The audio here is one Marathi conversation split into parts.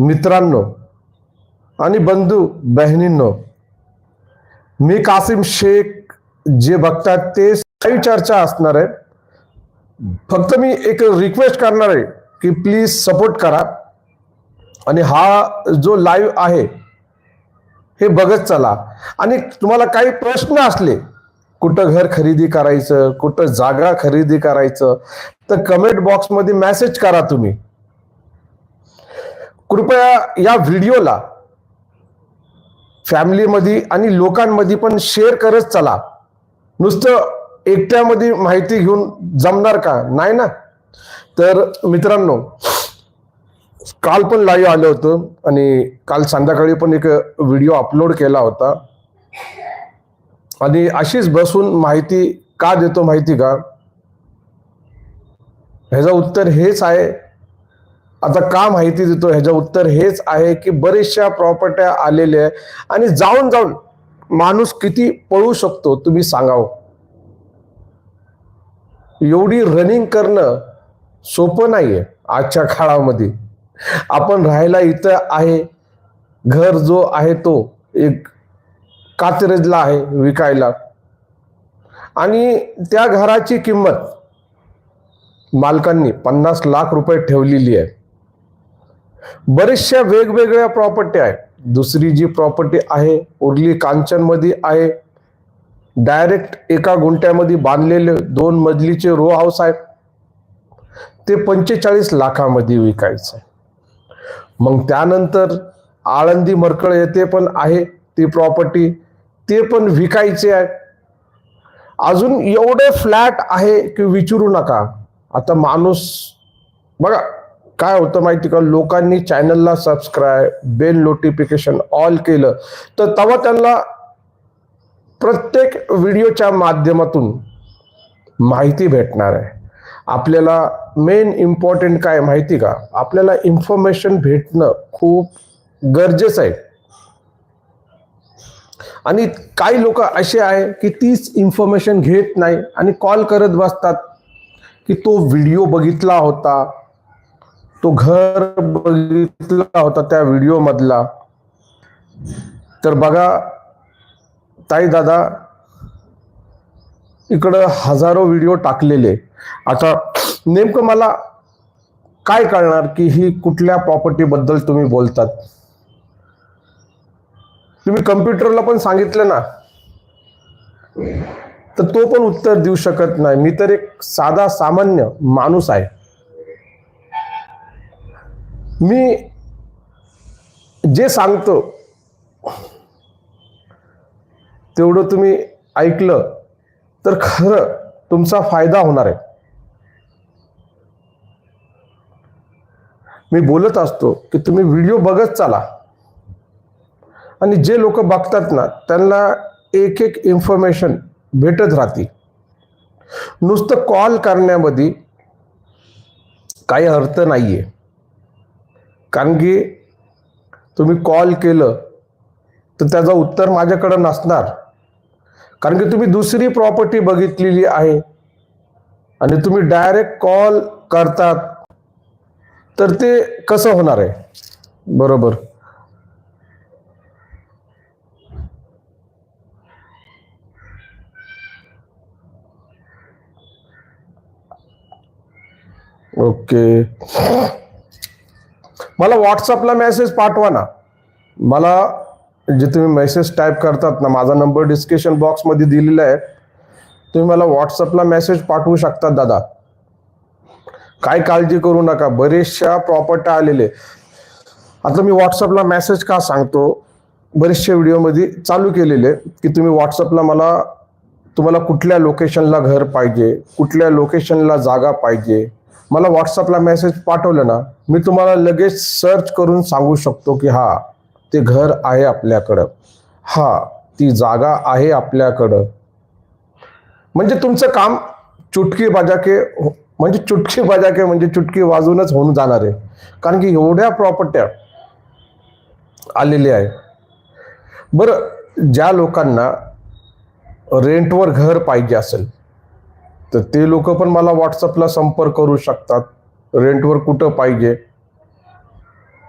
मित्रांनो आणि बंधू बहिणींनो मी कासिम शेख जे बघतात ते काही चर्चा असणार आहे. फक्त मी एक रिक्वेस्ट करणार आहे की प्लीज सपोर्ट करा. आणि हा जो लाईव्ह आहे हे बघत चला. आणि तुम्हाला काही प्रश्न असले कुठं घर खरेदी करायचं कुठं जागा खरेदी करायचं तर कमेंट बॉक्समध्ये मेसेज करा तुम्ही. कृपया या व्हिडिओला फॅमिलीमध्ये आणि लोकांमध्ये पण शेअर करत चला. नुसतं एकट्यामध्ये माहिती घेऊन जमणार का? नाही ना? तर मित्रांनो काल पण लाईव्ह आलं होतं आणि काल संध्याकाळी पण एक व्हिडिओ अपलोड केला होता. आणि अशीच बसून माहिती का देतो माहिती का? ह्याचं उत्तर हेच आहे. आता का माहिती देतो? ह्याचं उत्तर हेच आहे की बरेचशा प्रॉपर्ट्या आलेल्या आहे आणि जाऊन जाऊन माणूस किती पळू शकतो तुम्ही सांगावं. एवढी रनिंग करणं सोपं नाहीये आजच्या काळामध्ये. आपण राहायला इथं आहे घर जो आहे तो एक कात्रजला आहे विकायला. आणि त्या घराची किंमत मालकांनी पन्नास लाख रुपये ठेवलेली आहे. बरेचशा वेगवेगळ्या प्रॉपर्टी आहेत. दुसरी जी प्रॉपर्टी आहे उरली कांचनमध्ये आहे. डायरेक्ट एका गुंट्यामध्ये बांधलेले दोन मजलीचे रो हाऊस आहेत. ते पंचेचाळीस लाखामध्ये विकायचं. मग त्यानंतर आळंदी मरकळ येथे पण आहे ती प्रॉपर्टी ते पण विकायचे आहे अजून एवढे फ्लॅट आहे की विचारू नका. आता माणूस बघा काय होतं माहिती का? लोकांनी चॅनलला सबस्क्राईब बेल नोटिफिकेशन ऑल केलं. तर तेव्हा त्यांना प्रत्येक व्हिडिओच्या माध्यमातून माहिती भेटणार आहे. आपल्याला मेन इम्पॉर्टंट काय माहिती का? आपल्याला इन्फॉर्मेशन भेटणं खूप गरजेचं आहे. आणि काही लोक असे आहे की तीच इन्फॉर्मेशन घेत नाही आणि कॉल करत बसतात की तो व्हिडिओ बघितला होता. तो घर बघितला होता त्या व्हिडिओ मधला. तर बघा ताई दादा इकडं हजारो व्हिडिओ टाकलेले. आता नेमकं मला काय कळणार की ही कुठल्या प्रॉपर्टी बद्दल तुम्ही बोलतात? तुम्ही कम्प्युटरला पण सांगितलं ना. तर तो पण उत्तर देऊ शकत नाही. मी तर एक साधा सामान्य माणूस आहे. मी जे सांगतो तेवढं तुम्ही ऐकलं तर खरं तुमचा फायदा होणार आहे. मी बोलत असतो की तुम्ही व्हिडिओ बघत चाला. आणि जे लोक बघतात ना त्यांना एक एक इन्फॉर्मेशन भेटत राहते. नुसतं कॉल करण्यामध्ये काही अर्थ नाही आहे कारण की तुम्ही कॉल केलं तर त्याचं उत्तर माझ्याकडं नसणार. कारण की तुम्ही दुसरी प्रॉपर्टी बघितलेली आहे. आणि तुम्ही डायरेक्ट कॉल करतात. तर ते कसं होणार आहे? बरोबर. ओके. मला व्हॉट्सअपला मेसेज पाठवा ना. मला जे तुम्ही मेसेज टाईप करतात ना माझा नंबर डिस्क्रिप्शन बॉक्समध्ये दिलेला आहे. तुम्ही मला व्हॉट्सअपला मेसेज पाठवू शकता दादा. काय काळजी करू नका बरेचशा प्रॉपर्ट्या आलेले आता मी व्हॉट्सअपला मेसेज का सांगतो? बरेचशा व्हिडिओमध्ये चालू केलेले की तुम्ही व्हॉट्सअपला मला तुम्हाला कुठल्या लोकेशनला घर पाहिजे कुठल्या लोकेशनला जागा पाहिजे मला व्हॉट्सअपला मेसेज पाठवलं ना मी तुम्हाला लगेच सर्च करून सांगू शकतो की हा ते घर आहे आपल्याकडं. हा ती जागा आहे आपल्याकडं. म्हणजे तुमचं काम चुटकी बजाके हो, म्हणजे चुटकी बजाके म्हणजे चुटकी वाजूनच होऊन जाणार आहे. कारण की एवढ्या प्रॉपर्ट्या आलेल्या आहे बरं ज्या लोकांना रेंटवर घर पाहिजे असेल तर ते लोक पण मला व्हॉट्सअपला संपर्क करू शकतात. रेंटवर कुठं पाहिजे?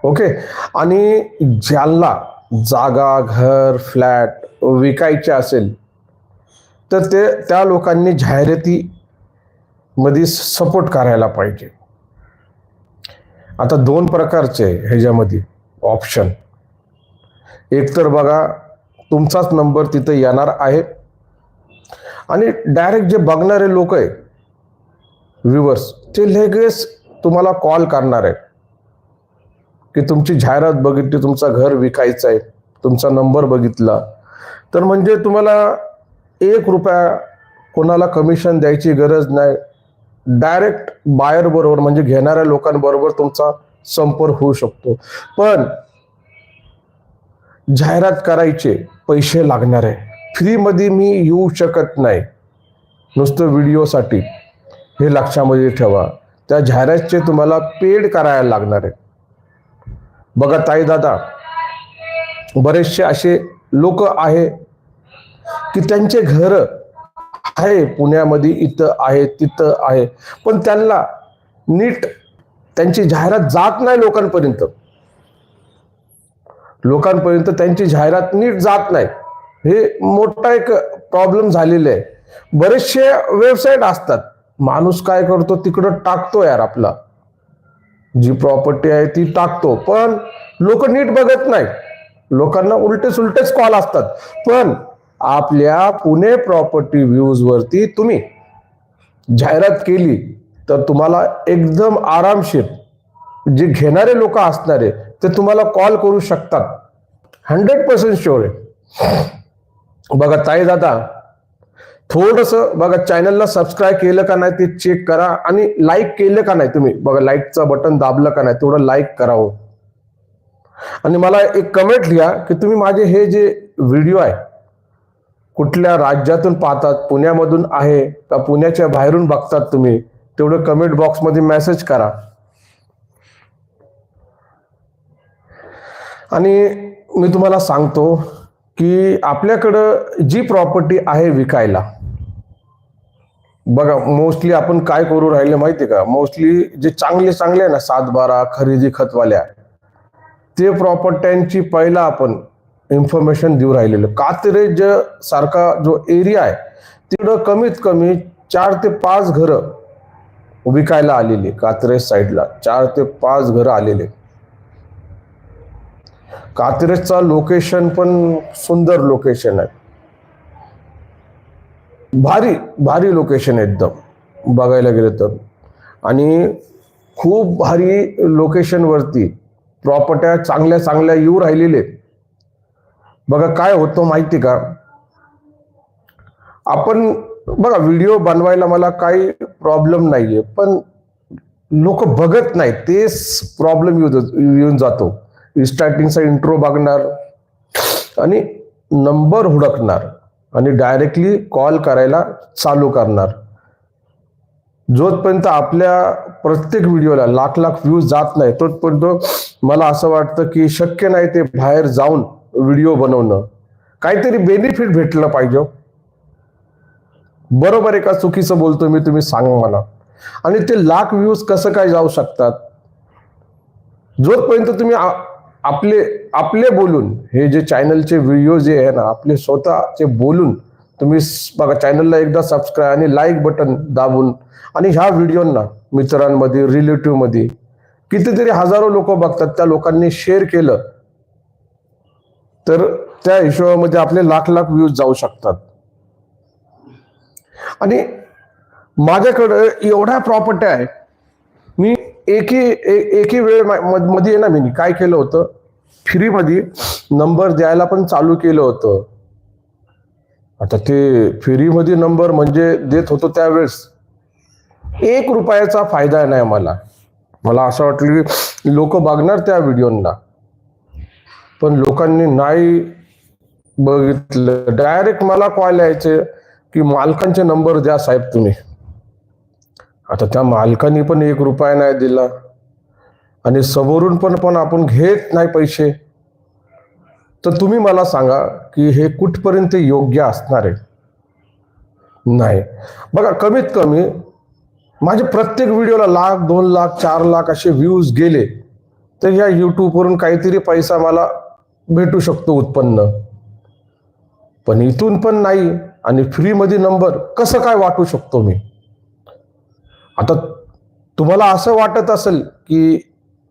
ओके आणि ज्याला जागा घर फ्लॅट विकायचे असेल तर ते त्या लोकांनी जाहिरातीमध्ये सपोर्ट करायला पाहिजे. आता दोन प्रकारचे आहे ह्याच्यामध्ये ऑप्शन एक तर बघा तुमचाच नंबर तिथं येणार आहे. आणि डायरेक्ट जे बघणारे लोक आहे व्ह्युअर्स ते लगेच तुम्हाला कॉल करणार आहे की तुमची जाहिरात बघितली तुमचं घर विकायचं आहे तुमचा नंबर बघितला. तर म्हणजे तुम्हाला एक रुपया कोणाला कमिशन द्यायची गरज नाही. डायरेक्ट बायर बरोबर म्हणजे घेणाऱ्या लोकांबरोबर तुमचा संपर्क होऊ शकतो. पण जाहिरात करायचे पैसे लागणार आहे. फ्रीमध्ये मी येऊ शकत नाही. नुसतं व्हिडिओसाठी. हे लक्षामध्ये ठेवा. त्या जाहिरातचे तुम्हाला पेड करायला लागणार आहे बघा ताई दादा. बरेचसे असे लोक आहे की त्यांचे घर आहे पुण्यामध्ये इथं आहे तिथं आहे. पण त्यांना नीट त्यांची जाहिरात जात नाही लोकांपर्यंत. लोकांपर्यंत त्यांची जाहिरात नीट जात नाही. हे मोठा एक प्रॉब्लेम झालेला आहे. बरेचसे वेबसाईट असतात. माणूस काय करतो? तिकडं टाकतो यार आपला. जी प्रॉपर्टी आहे ती टाकतो. पण लोक नीट बघत नाही. लोकांना उलटे सुलटेच कॉल असतात. पण आपल्या पुणे प्रॉपर्टी व्ह्यूज वरती तुम्ही जाहिरात केली तर तुम्हाला एकदम आरामशीर जे घेणारे लोक असणारे ते तुम्हाला कॉल करू शकतात. हंड्रेड पर्सेंट शुअर आहे. बघा ताई दादा थोडस बघा चॅनलला सबस्क्राईब केलं का नाही ते चेक करा आणि लाईक केलं का नाही तुम्ही. बघा लाईकचं बटन दाबलं का नाही तेवढं लाईक करावं हो. आणि मला एक कमेंट लिहा की तुम्ही माझे हे जे व्हिडिओ आहे कुठल्या राज्यातून पाहतात पुण्यामधून आहे का पुण्याच्या बाहेरून बघतात तुम्ही तेवढं कमेंट बॉक्समध्ये मेसेज करा. आणि मी तुम्हाला सांगतो की आपल्याकडं जी प्रॉपर्टी आहे विकायला बघा मोस्टली आपण काय करू राहिले माहिती का? मोस्टली जे चांगले चांगले आहे ना सातबारा खरेदी खतवाल्या ते प्रॉपर्ट्यांची पहिला आपण इन्फॉर्मेशन देऊ राहिलेलो. कात्रेज सारखा जो एरिया आहे तिकडं कमीत कमी चार ते पाच घरं विकायला आलेली कात्रेज साईडला चार ते पाच घरं आलेले. कात्रेजचा लोकेशन पण सुंदर लोकेशन आहे. भारी भारी लोकेशन आहे एकदम बघायला गेलं तर. आणि खूप भारी लोकेशन वरती प्रॉपर्ट्या चांगल्या चांगल्या येऊ राहिलेले बघा काय होतं माहिती का? आपण बघा व्हिडिओ बनवायला मला काही प्रॉब्लेम नाहीये पण लोक बघत नाही तेच प्रॉब्लेम येऊन जातो. स्टार्टिंगचा इंट्रो बघणार आणि नंबर हुडकणार आणि डायरेक्टली कॉल करायला चालू करणार. जोपर्यंत आपल्या प्रत्येक व्हिडिओला लाख लाख व्ह्यूज जात नाही तोपर्यंत मला असं वाटतं की शक्य नाही ते बाहेर जाऊन व्हिडिओ बनवणं. काहीतरी बेनिफिट भेटलं पाहिजे हो. बरोबर आहे का चुकीचं बोलतो मी तुम्ही सांगा मला. आणि ते लाख व्ह्यूज कसं काय जाऊ शकतात? जोपर्यंत तुम्ही आपले आपले बोलून हे जे चॅनलचे व्हिडिओ जे आहे ना आपले स्वतःचे बोलून तुम्ही बघा चॅनलला एकदा सबस्क्राईब आणि लाईक बटन दाबून आणि ह्या व्हिडिओंना मित्रांमध्ये रिलेटिव्हमध्ये कितीतरी हजारो लोक बघतात त्या लोकांनी शेअर केलं तर त्या हिशोबामध्ये आपले लाख लाख व्ह्यूज जाऊ शकतात. आणि माझ्याकडं एवढ्या प्रॉपर्टी आहे मी एकी एकी वेळमध्ये ना मी काय केलं होतं? फ्रीमध्ये नंबर द्यायला पण चालू केलं होतं. आता ते फ्रीमध्ये नंबर म्हणजे देत होतो त्यावेळेस. एक रुपयाचा फायदा नाही मला. मला असं वाटलं की लोक बघणार त्या व्हिडिओला पण लोकांनी नाही बघितलं. डायरेक्ट मला कॉल यायचे की मालकांचे नंबर द्या साहेब तुम्ही. आता त्या मालकांनी पण एक रुपया नाही दिला. आणि समोरून पण पण आपण घेत नाही पैसे. तर तुम्ही मला सांगा की हे कुठपर्यंत योग्य असणार आहे? नाही. बघा कमीत कमी माझे प्रत्येक व्हिडिओला लाख दोन लाख चार लाख असे व्ह्यूज गेले. तर ह्या यूट्यूबवरून काहीतरी पैसा मला भेटू शकतो उत्पन्न. पण इथून पण नाही आणि फ्रीमध्ये नंबर कसं काय वाटू शकतो मी? आता तुम्हाला असं वाटत असेल की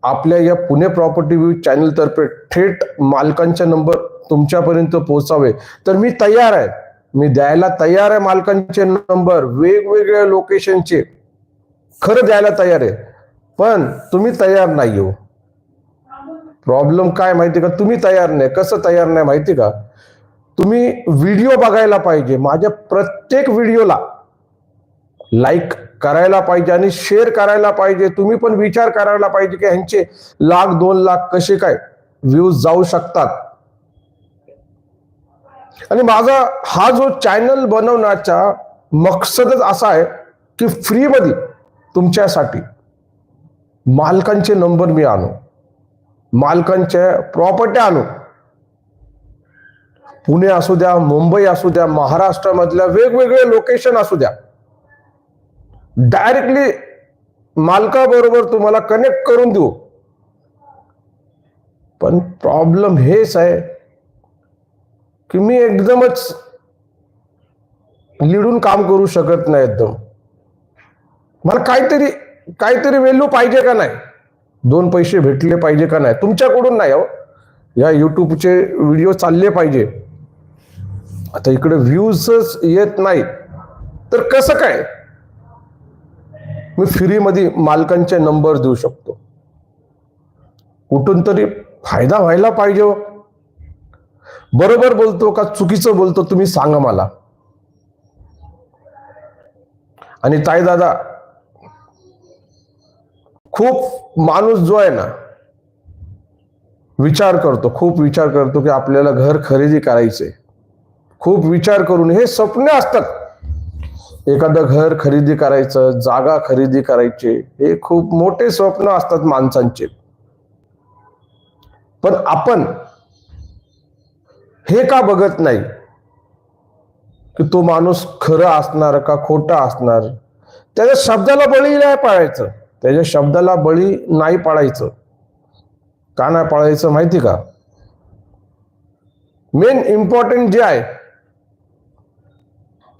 आपल्या या पुणे प्रॉपर्टी व्ह्यू चॅनलतर्फे थेट मालकांचा नंबर तुमच्यापर्यंत पोहोचावे तर मी तयार आहे. मी द्यायला तयार आहे मालकांचे नंबर वेगवेगळ्या लोकेशनचे खरं द्यायला तयार आहे. पण तुम्ही तयार नाही हो. प्रॉब्लेम काय माहिती का? तुम्ही तयार नाही. कसं तयार नाही माहिती का? तुम्ही व्हिडिओ बघायला पाहिजे. माझ्या प्रत्येक व्हिडिओला लाईक करायला पाहिजे आणि शेअर करायला पाहिजे. तुम्ही पण विचार करायला पाहिजे की ह्यांचे लाख दोन लाख कसे काय व्ह्यूज जाऊ शकतात? आणि माझा हा जो चॅनल बनवण्याचा मकसदच असा आहे की फ्रीमध्ये तुमच्यासाठी मालकांचे नंबर मी आणू मालकांच्या प्रॉपर्ट्या आणू. पुणे असू द्या मुंबई असू द्या महाराष्ट्रामधल्या वेगवेगळे लोकेशन असू द्या. डायरेक्टली मालकाबरोबर तुम्हाला कनेक्ट करून देऊ. पण प्रॉब्लेम हेच आहे की मी एकदमच लिडून काम करू शकत नाही एकदम. मला काहीतरी काहीतरी व्हॅल्यू पाहिजे का नाही? दोन पैसे भेटले पाहिजे का नाही? तुमच्याकडून नाही हो. या युट्यूबचे व्हिडिओ चालले पाहिजे. आता इकडे व्ह्यूजच येत नाही तर कसं काय? मी फ्रीमध्ये मालकांचे नंबर देऊ शकतो. कुठून तरी फायदा व्हायला पाहिजे हो. बरोबर बोलतो का चुकीचं बोलतो तुम्ही सांगा मला. आणि ताई दादा खूप माणूस जो आहे ना विचार करतो खूप विचार करतो की आपल्याला घर खरेदी करायचे खूप विचार करून हे स्वप्ने असतात. एखादं घर खरेदी करायचं जागा खरेदी करायचे हे खूप मोठे स्वप्न असतात माणसांचे. पण आपण हे का बघत नाही? की तो माणूस खरं असणार का खोटा असणार? त्याच्या शब्दाला बळी नाही पाळायचं. त्याच्या शब्दाला बळी नाही पाळायचं. का नाही पाळायचं माहिती का? मेन इम्पॉर्टंट जे आहे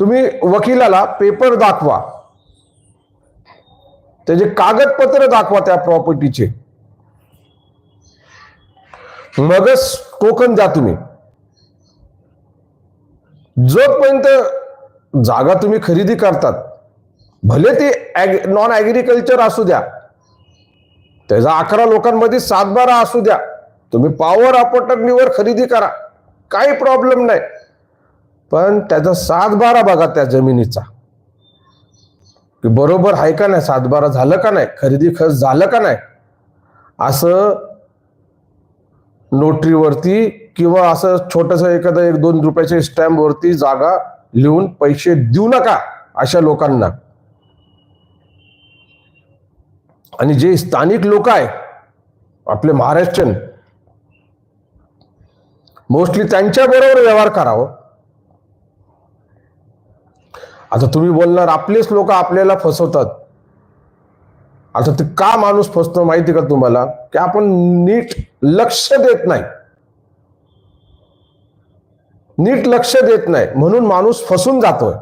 तुम्ही वकिलाला पेपर दाखवा. त्याचे कागदपत्र दाखवा त्या प्रॉपर्टीचे मगच टोकन द्या तुम्ही. जोपर्यंत जागा तुम्ही खरेदी करतात भले ते नॉन ऍग्रिकल्चर असू द्या त्याचा अकरा लोकांमध्ये सातबारा असू द्या तुम्ही पॉवर अपटणीवर खरेदी करा. काही प्रॉब्लेम नाही. पण त्याचा सातबारा बघा त्या जमिनीचा. की बरोबर आहे का नाही? सातबारा झालं का नाही? खरेदी खर्च झालं का नाही? असं नोटरीवरती किंवा असं छोटस एखादं एक दोन रुपयाच्या स्टॅम्पवरती जागा लिहून पैसे देऊ नका अशा लोकांना. आणि जे स्थानिक लोक आहे आपले महाराष्ट्रीयन मोस्टली त्यांच्या बरोबर व्यवहार करावं. आता तुम्ही बोलणार आपलेच लोक आपल्याला फसवतात. आता ते का माणूस फसतो माहिती का तुम्हाला? की आपण नीट लक्ष देत नाही. नीट लक्ष देत नाही. म्हणून माणूस फसून जातोय.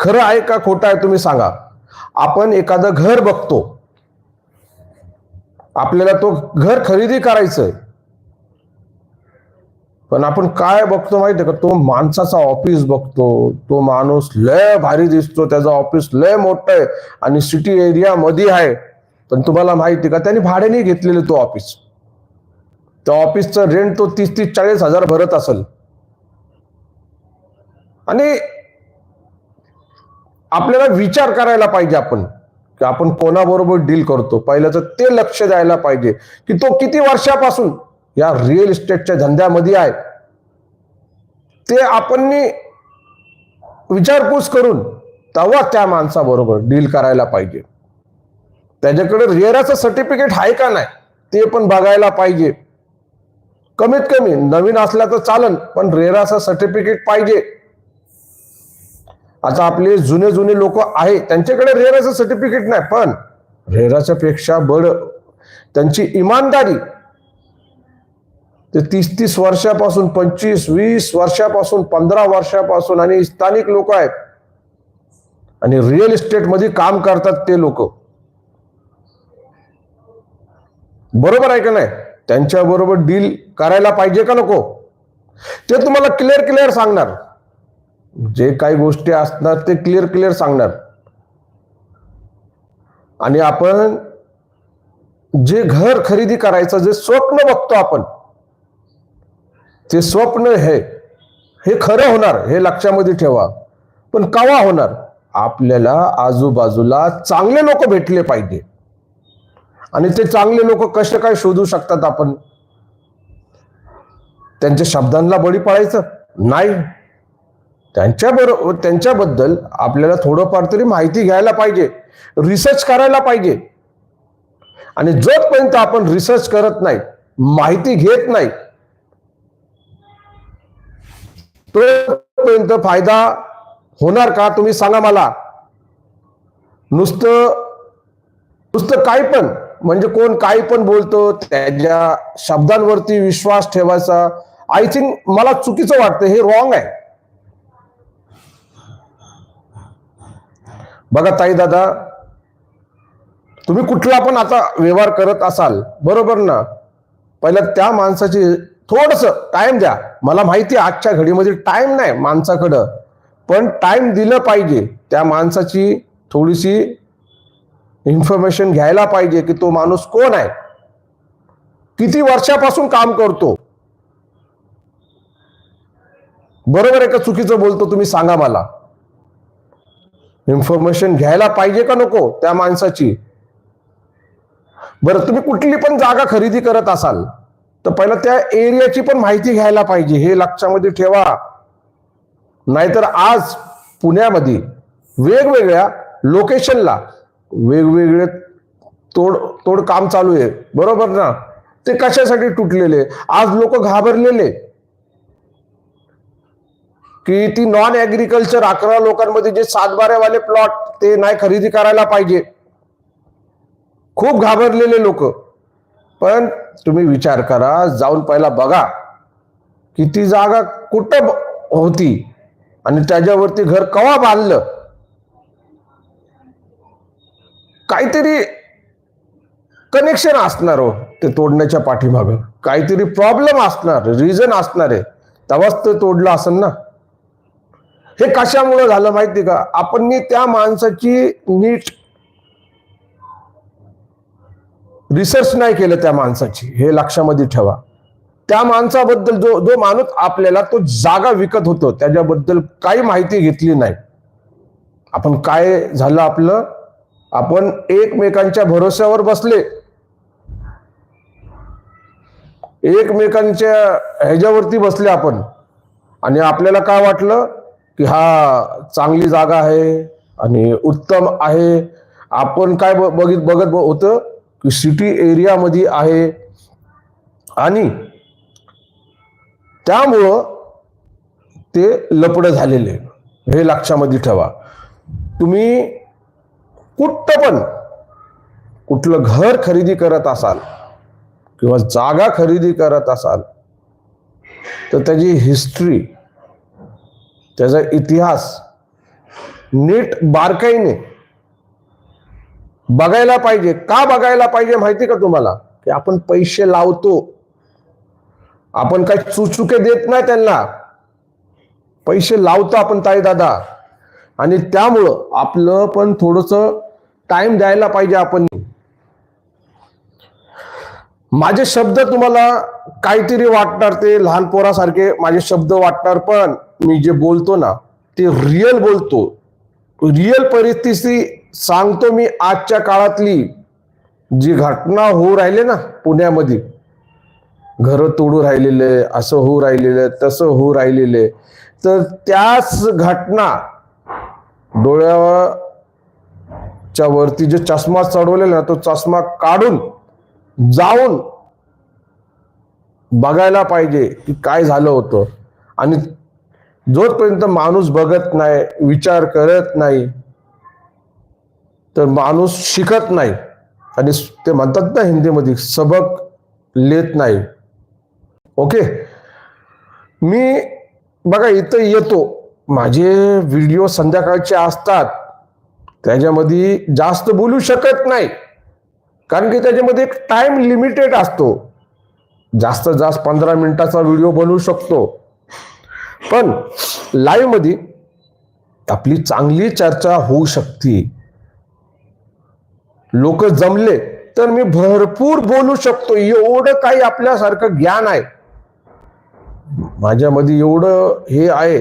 खरं आहे का खोटं आहे तुम्ही सांगा. आपण एखादं घर बघतो. आपल्याला तो घर खरेदी करायचंय. पण आपण काय बघतो माहितीये का? तो माणसाचा ऑफिस बघतो. तो माणूस लय भारी दिसतो. त्याचा ऑफिस लय मोठं आहे आणि सिटी एरिया मध्ये आहे. पण तुम्हाला माहिती का? त्याने भाड्याने घेतलेले तो ऑफिस त्या ऑफिसचं रेंट तो तीस तीस चाळीस हजार भरत असेल. आणि आपल्याला विचार करायला पाहिजे आपण की आपण कोणाबरोबर डील करतो? पहिल्याचं ते लक्ष द्यायला पाहिजे की तो किती वर्षापासून या रिअल इस्टेटच्या धंद्यामध्ये आहे. ते आपण विचारपूस करून तेव्हा त्या माणसाबरोबर डील करायला पाहिजे. त्याच्याकडे रेराचं सर्टिफिकेट आहे का नाही ते पण बघायला पाहिजे. कमीत कमी नवीन असला तर चालन पण रेराचं सर्टिफिकेट पाहिजे. आता आपले जुने जुने लोक आहे त्यांच्याकडे रेराचं सर्टिफिकेट नाही पण रेराच्या पेक्षा बड त्यांची इमानदारी ते तीस तीस वर्षापासून पंचवीस वीस वर्षापासून पंधरा वर्षापासून आणि स्थानिक लोक आहेत. आणि रिअल इस्टेटमध्ये काम करतात ते लोक. बरोबर आहे का नाही? त्यांच्या बरोबर डील करायला पाहिजे का नको? ते तुम्हाला क्लिअर क्लिअर सांगणार. जे काही गोष्टी असणार ते क्लिअर क्लिअर सांगणार. आणि आपण जे घर खरेदी करायचं जे स्वप्न बघतो आपण ते स्वप्न हे हे खरं होणार हे लक्षामध्ये ठेवा. पण कवा होणार? आपल्याला आजूबाजूला चांगले लोक भेटले पाहिजे. आणि ते चांगले लोक कसे काय शोधू शकतात आपण? त्यांच्या शब्दांना बळी पडायचं? नाही. त्यांच्या बरोबर त्यांच्याबद्दल आपल्याला थोडंफार तरी माहिती घ्यायला पाहिजे. रिसर्च करायला पाहिजे. आणि जोपर्यंत आपण रिसर्च करत नाही माहिती घेत नाही तोपर्यंत फायदा होणार का? तुम्ही सांगा मला. नुसतं नुसतं काय पण म्हणजे कोण काही पण बोलतो त्याच्या शब्दांवरती विश्वास ठेवायचा. आय थिंक मला चुकीचं वाटतं हे रॉंग आहे. बघा ताई दादा तुम्ही कुठला पण आता व्यवहार करत असाल बरोबर ना? पहिला त्या माणसाची थोडस टाइम द्या. मला माहिती आहे आजच्या घडीमध्ये टाइम नाही माणसाकडं. पण टाइम दिलं पाहिजे. त्या माणसाची थोडीशी इन्फॉर्मेशन घ्यायला पाहिजे की तो माणूस कोण आहे. किती वर्षापासून काम करतो? बरोबर आहे का चुकीचं बोलतो तुम्ही? सांगा मला. इन्फॉर्मेशन घ्यायला पाहिजे का नको त्या माणसाची? बरं तुम्ही कुठली पण जागा खरेदी करत असाल तर पहिला त्या एरियाची पण माहिती घ्यायला पाहिजे. हे लक्षामध्ये ठेवा. नाहीतर आज पुण्यामध्ये वेगवेगळ्या लोकेशनला वेगवेगळे तोड तोड काम चालू आहे. बरोबर ना? ते कशासाठी तुटलेले? आज लोक घाबरलेले. की ती नॉन ऍग्रिकल्चर अकरा लोकांमध्ये जे सातबाऱ्यावाले प्लॉट ते नाही खरेदी करायला पाहिजे. खूप घाबरलेले लोक. पण तुम्ही विचार करा जाऊन पहिला बघा. किती जागा कुठं होती आणि त्याच्यावरती घर कवा बांधलं? काहीतरी कनेक्शन असणार हो ते तोडण्याच्या पाठीमागं. काहीतरी प्रॉब्लेम असणार रिझन असणार आहे. तेव्हाच ते तोडलं असेल ना? हे कशामुळे झालं माहिती का? आपण त्या माणसाची नीट रिसर्च नाही केलं त्या माणसाची. हे लक्षामध्ये ठेवा. त्या माणसाबद्दल जो जो माणूस आपल्याला तो जागा विकत होतो त्याच्याबद्दल काही माहिती घेतली नाही. आपण काय झालं आपलं? आपण एकमेकांच्या भरोश्यावर बसले. एकमेकांच्या ह्याच्यावरती बसले आपण. आणि आपल्याला काय वाटलं? की हा चांगली जागा आहे आणि उत्तम आहे. आपण काय बघित बघत होतं? की सिटी एरियामध्ये आहे. आणि त्यामुळं ते लपडं झालेले हे लक्षामध्ये ठेवा. तुम्ही कुठं पण कुठलं घर खरेदी करत असाल किंवा जागा खरेदी करत असाल तर त्याची हिस्ट्री त्याचा इतिहास नीट बारकाईने बघायला पाहिजे. का बघायला पाहिजे माहिती का तुम्हाला? की आपण पैसे लावतो. आपण काही चुचुके देत नाही त्यांना. पैसे लावतो आपण ताई दादा आणि त्यामुळं आपलं पण थोडस टाइम द्यायला पाहिजे आपण. माझे शब्द तुम्हाला काहीतरी वाटणार ते लहान पोरासारखे माझे शब्द वाटणार पण मी जे बोलतो ना ते रिअल बोलतो. रिअल परिस्थिती सांगतो मी आजच्या काळातली जी घटना होऊ राहिले ना पुण्यामध्ये घरं तोडू राहिलेले असं होऊ राहिलेलं तसं होऊ राहिलेले तर त्याच घटना डोळ्याच्या वरती जे चष्मा चढवलेला ना तो चष्मा काढून जाऊन बघायला पाहिजे की काय झालं होतं. आणि जोपर्यंत माणूस बघत नाही विचार करत नाही तर माणूस शिकत नाही. आणि ते म्हणतात ना हिंदीमध्ये सबक लेत नाही. ओके? मी बघा इथं येतो. माझे व्हिडिओ संध्याकाळचे असतात. त्याच्यामध्ये जास्त बोलू शकत नाही. कारण की त्याच्यामध्ये एक टाइम लिमिटेड असतो. जास्त जास्त पंधरा मिनिटाचा व्हिडिओ बनवू शकतो. पण लाईव्हमध्ये आपली चांगली चर्चा होऊ शकते. लोक जमले तर मी भरपूर बोलू शकतो. एवढं काही आपल्यासारखं ज्ञान आहे. माझ्यामध्ये एवढं हे आहे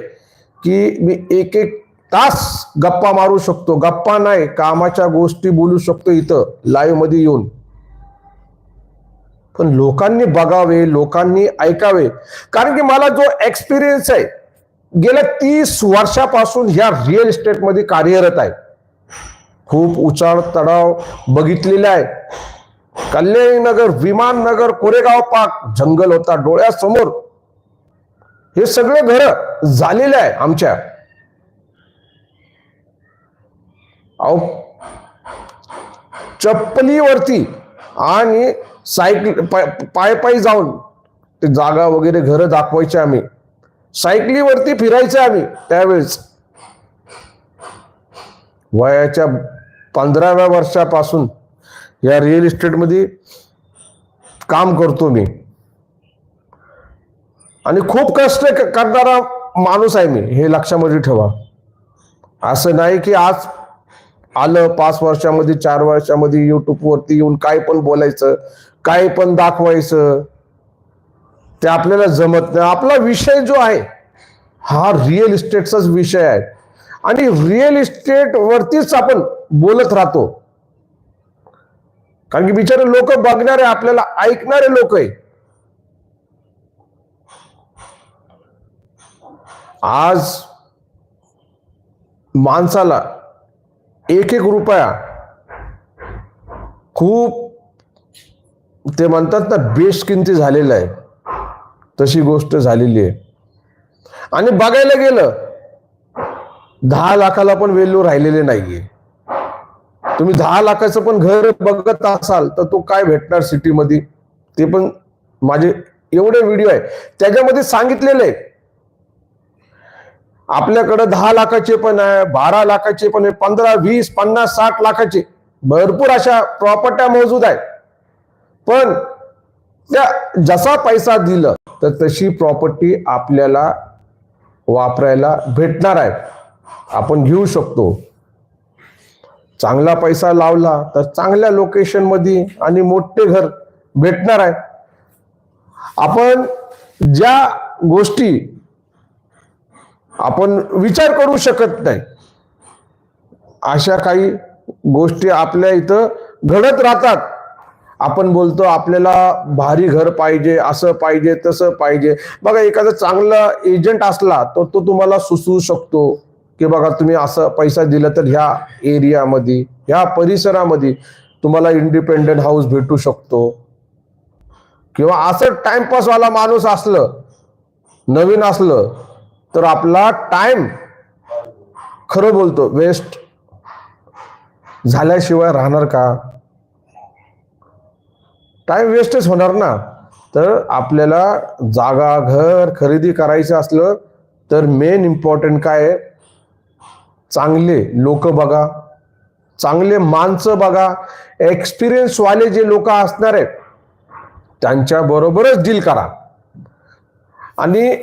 की मी एक एक तास गप्पा मारू शकतो. गप्पा नाही कामाच्या गोष्टी बोलू शकतो इथं लाईव्हमध्ये येऊन. पण लोकांनी बघावे लोकांनी ऐकावे. कारण की मला जो एक्सपिरियन्स आहे गेल्या तीस वर्षापासून ह्या रिअल इस्टेटमध्ये कार्यरत आहे. खूप उचाळ तडाव बघितलेला आहे. कल्याणी नगर विमाननगर कोरेगाव पार्क जंगल होता डोळ्यासमोर. हे सगळे घर झालेले आहे आमच्या. अहो चप्पलीवरती आणि सायकल पाय पाय पायी जाऊन ते जागा वगैरे घर दाखवायचे आम्ही. सायकलीवरती फिरायचे आम्ही त्यावेळेस. वयाच्या पंधराव्या वर्षापासून या रिअल इस्टेटमध्ये काम करतो मी. आणि खूप कष्ट करणारा माणूस आहे मी हे लक्षामध्ये ठेवा. असं नाही की आज आलं पाच वर्षामध्ये चार वर्षामध्ये युट्यूबवरती येऊन काय पण बोलायचं काय पण दाखवायचं. ते आपल्याला जमत नाही. आपला विषय जो आहे हा रिअल इस्टेटचाच विषय आहे. आणि रिअल इस्टेट वरतीच आपण बोलत राहतो. कारण की बिचारे लोक बघणारे आपल्याला ऐकणारे लोक आहे आज माणसाला एक एक रुपया खूप ते म्हणतात ना बेशकिमती झालेलं आहे तशी गोष्ट झालेली आहे. आणि बघायला गेलं दहा लाखाला पण वेल्यू राहिलेले नाहीये. तुम्ही दहा लाखाचं पण घर बघत असाल तर तो काय भेटणार सिटीमध्ये? ते पण माझे एवढे व्हिडिओ आहे. त्याच्यामध्ये सांगितलेले आहे. आपल्याकडे दहा लाखाचे पण आहे बारा लाखाचे पण आहे पंधरा वीस पन्नास साठ लाखाचे. भरपूर अशा प्रॉपर्ट्या मौजूद आहेत. पण त्या जसा पैसा दिलं तर तशी प्रॉपर्टी आपल्याला वापरायला भेटणार आहे. आपण घेऊ शकतो. चांगला पैसा लावला तर चांगल्या लोकेशनमध्ये आणि मोठे घर भेटणार आहे. आपण ज्या गोष्टी आपण विचार करू शकत नाही अशा काही गोष्टी आपल्या इथं घडत राहतात. आपण बोलतो आपल्याला भारी घर पाहिजे असं पाहिजे तसं पाहिजे. बघा एखादा चांगला एजंट असला तर तो तुम्हाला सुचवू शकतो. की बघा तुम्ही असं पैसा दिला तर ह्या एरियामध्ये ह्या परिसरामध्ये तुम्हाला इंडिपेंडेंट हाऊस भेटू शकतो. किंवा असं टाइमपासवाला माणूस असलं नवीन असलं तर आपला टाइम खरं बोलतो वेस्ट झाल्याशिवाय राहणार का? टाइम वेस्टच होणार ना. तर आपल्याला जागा घर खरेदी करायचं असलं तर मेन इम्पॉर्टंट काय आहे? चांगले लोक बघा. चांगले माणसं बघा. एक्सपिरियन्सवाले जे लोक असणार आहेत त्यांच्या बरोबरच डील करा. आणि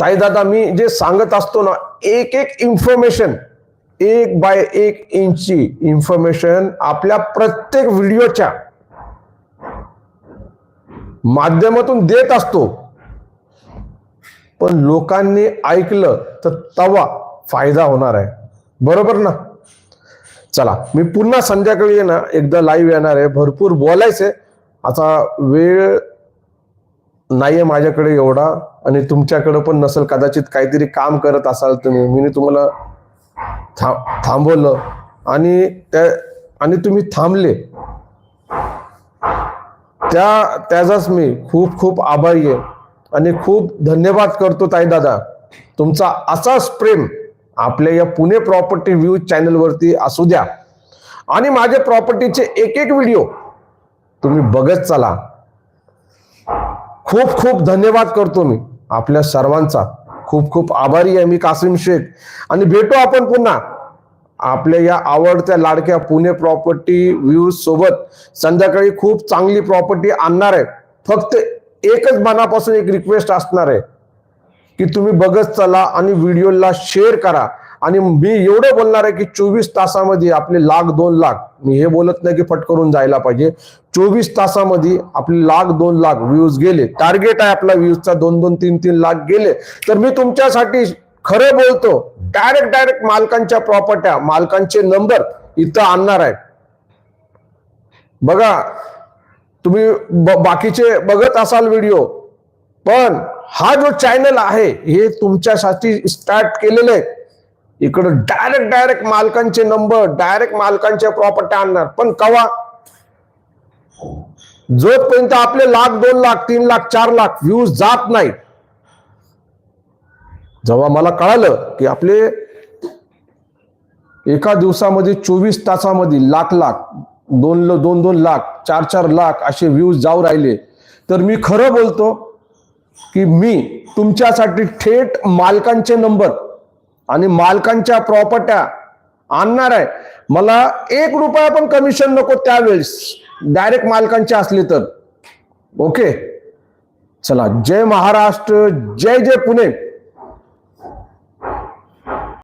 ताई दादा मी जे सांगत असतो ना एक एक इन्फॉर्मेशन एक बाय एक इंची इन्फॉर्मेशन आपल्या प्रत्येक व्हिडिओच्या माध्यमातून देत असतो. पण लोकांनी ऐकलं तर तवा फायदा होणार आहे. बरोबर ना? चला मी पुन्हा संध्याकाळी ये ना एकदा लाईव्ह येणार आहे. भरपूर बोलायचंय. आता वेळ नाहीये माझ्याकडे एवढा आणि तुमच्याकडे पण नसेल कदाचित काहीतरी काम करत असाल तुम्ही. मी तुम्हाला था थांबवलं आणि त्या आणि तुम्ही थांबले. त्या त्याचाच मी खूप खूप आभारी आहे. आणि खूप धन्यवाद करतो ताई दादा. तुमचा असाच प्रेम आपल्या या पुणे प्रॉपर्टी व्ह्यू चॅनलवरती असू द्या. आणि माझे प्रॉपर्टीचे एक एक व्हिडिओ तुम्ही बघत चला. खूप खूप धन्यवाद करतो मी आपल्या सर्वांचा. खूप खूप आभारी आहे मी कासिम शेख. आणि भेटू आपण पुन्हा आपल्या या आवडत्या लाडक्या पुणे प्रॉपर्टी व्ह्यूज सोबत. संध्याकाळी खूप चांगली प्रॉपर्टी आणणार आहे. फक्त एकच मनापासून एक रिक्वेस्ट असणार आहे की तुम्ही बघत चला आणि व्हिडिओला शेअर करा. आणि मी एवढं बोलणार आहे की चोवीस तासामध्ये आपले लाख दोन लाख मी हे बोलत नाही की फटकरून जायला पाहिजे. चोवीस तासामध्ये आपले लाख दोन लाख व्ह्यूज गेले. टार्गेट आहे आपला व्ह्यूजचा दोन दोन तीन तीन लाख गेले. तर मी तुमच्यासाठी खरं बोलतो डायरेक्ट डायरेक्ट मालकांच्या प्रॉपर्ट्या मालकांचे नंबर इथं आणणार आहे. बघा तुम्ही बाकीचे बघत असाल व्हिडिओ पण हा जो चॅनल आहे हे तुमच्यासाठी स्टार्ट केलेलं. आहे इकडं डायरेक्ट डायरेक्ट मालकांचे नंबर डायरेक्ट मालकांच्या प्रॉपर्टी आणणार. पण कवा? जोपर्यंत आपले लाख दोन लाख तीन लाख चार लाख व्ह्यूज जात नाही जेव्हा मला कळालं की आपले एका दिवसामध्ये चोवीस तासामध्ये लाख लाख दोन ल- दोन दोन लाख चार चार लाख असे व्ह्यूज जाऊ राहिले. तर मी खरं बोलतो की मी तुमच्यासाठी थेट मालकांचे नंबर आणि मालकांच्या प्रॉपर्ट्या आणणार आहे. मला एक रुपया पण कमिशन नको त्यावेळेस. डायरेक्ट मालकांचे असले तर. ओके चला जय महाराष्ट्र जय जय पुणे.